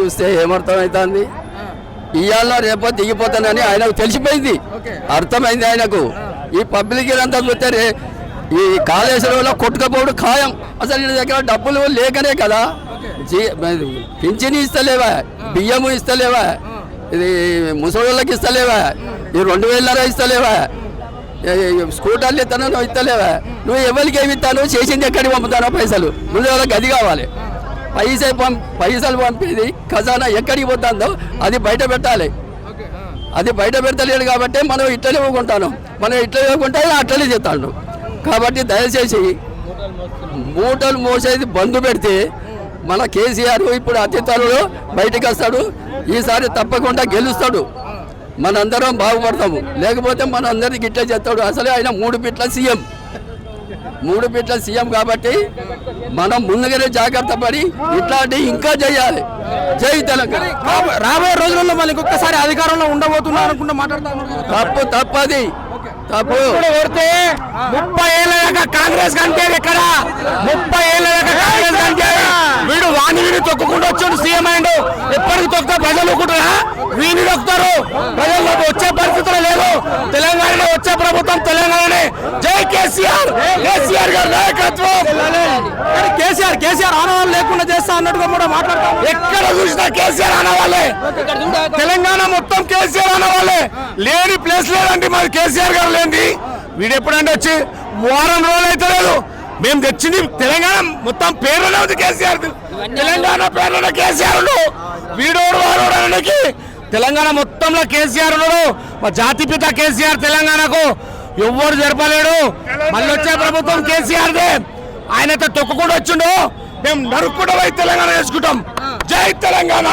చూస్తే ఏమర్థం అవుతుంది ఇవాళ రేపో దిగిపోతానని ఆయనకు తెలిసిపోయింది. అర్థమైంది ఆయనకు. ఈ పబ్లిక్ అంతా చూస్తే రే- ఈ కాళేశ్వరంలో కొట్టుకపోవడం ఖాయం. అసలు వీళ్ళ దగ్గర డబ్బులు లేకనే కదా. పింఛని ఇస్తలేవా? బియ్యము ఇస్తలేవా? ఇది ముసలోళ్ళకి ఇస్తలేవా? ఈ రెండు వేలన్నర ఇస్తలేవా? స్కూటర్లు ఇస్తానో నువ్వు ఇస్తలేవా నువ్వు ఎవరికి ఏమి ఇస్తాను చేసింది ఎక్కడికి పంపుతానో పైసలు? ముందు వాళ్ళకి అది కావాలి. పైసలు పం పైసలు పంపేది ఖజానా ఎక్కడికి పోతుందో అది బయట పెట్టాలి. అది బయట పెడతలేడు కాబట్టి మనం ఇట్లనే ఇవ్వకుంటాను మనం ఇట్లా ఇవ్వకుంటే అట్లనే చేస్తాడు. కాబట్టి దయచేసి మూటలు మోసేది బంద్ పెడితే మన కేసీఆర్ ఇప్పుడు అతి త్వరలో బయటకు వస్తాడు. ఈసారి తప్పకుండా గెలుస్తాడు. మనందరం బాగుపడతాము. లేకపోతే మన అందరికి ఇట్లా చేస్తాడు. అసలే ఆయన మూడు పిట్ల సీఎం. మూడు పిట్ల సీఎం కాబట్టి మనం ముందుగానే జాగ్రత్త పడి ఇట్లాంటివి ఇంకా చేయాలి. జై తెలంగాణ. రాబో- రాబోయే రోజుల్లో మళ్ళీ ఇంకొకసారి అధికారంలో ఉండబోతున్నా అనుకుంటా మాట్లాడుతా ఉన్నారు? కదా. తప్పు తప్పది. తప్పు. కొడితే ముప్పై ఏళ్ళ దాకా కాంగ్రెస్ కనిపించేది ఇక్కడ ముప్పై ఏళ్ళ దాకా కాంగ్రెస్ కనిపించేది వీడు వాణి వీని తొక్కుకుంటూ వచ్చాడు సీఎం అయిండు ఎప్పటికి తొక్కుతా ప్రజలు ఒప్పుకుంటారా? వీని తొక్కుతారు. ప్రజల్లోకి వచ్చే పరిస్థితులు లేదు తెలంగాణలో వచ్చే ప్రభుత్వం తెలంగాణనే జై కేసీఆర్! కేసీఆర్ గారి నాయకత్వం! కేసీఆర్ కేసీఆర్ ఆనవాళ్ళు లేకుండా చేస్తా అన్నట్టుగా కూడా మాట్లాడతాం ఎక్కడ చూసినా కేసీఆర్ ఆనవాళ్ళే! తెలంగాణ మొత్తం కేసీఆర్ ఆనవాళ్ళే! లేని ప్లేస్ లేదండి మరి కేసీఆర్ గారు లేని వీడు ఎప్పుడంటే వచ్చి వారం రోజులు అయితే లేదు. మేము తెచ్చింది తెలంగాణ మొత్తం పేర్లోనే ఉంది కేసీఆర్. తెలంగాణ పేర్లోనే కేసీఆర్. వీడోడు అనడానికి? తెలంగాణ మొత్తంలో కేసీఆర్ ఉన్నాడు. మా జాతిపిత కేసీఆర్ తెలంగాణకు. ఎవ్వరు జరపలేడు. మళ్ళీ వచ్చే ప్రభుత్వం కేసీఆర్దే ఆయనతో తొక్కుకుండా వచ్చిండు. మేము నరుక్కుండా పోయి తెలంగాణ వేసుకుంటాం జై తెలంగాణ.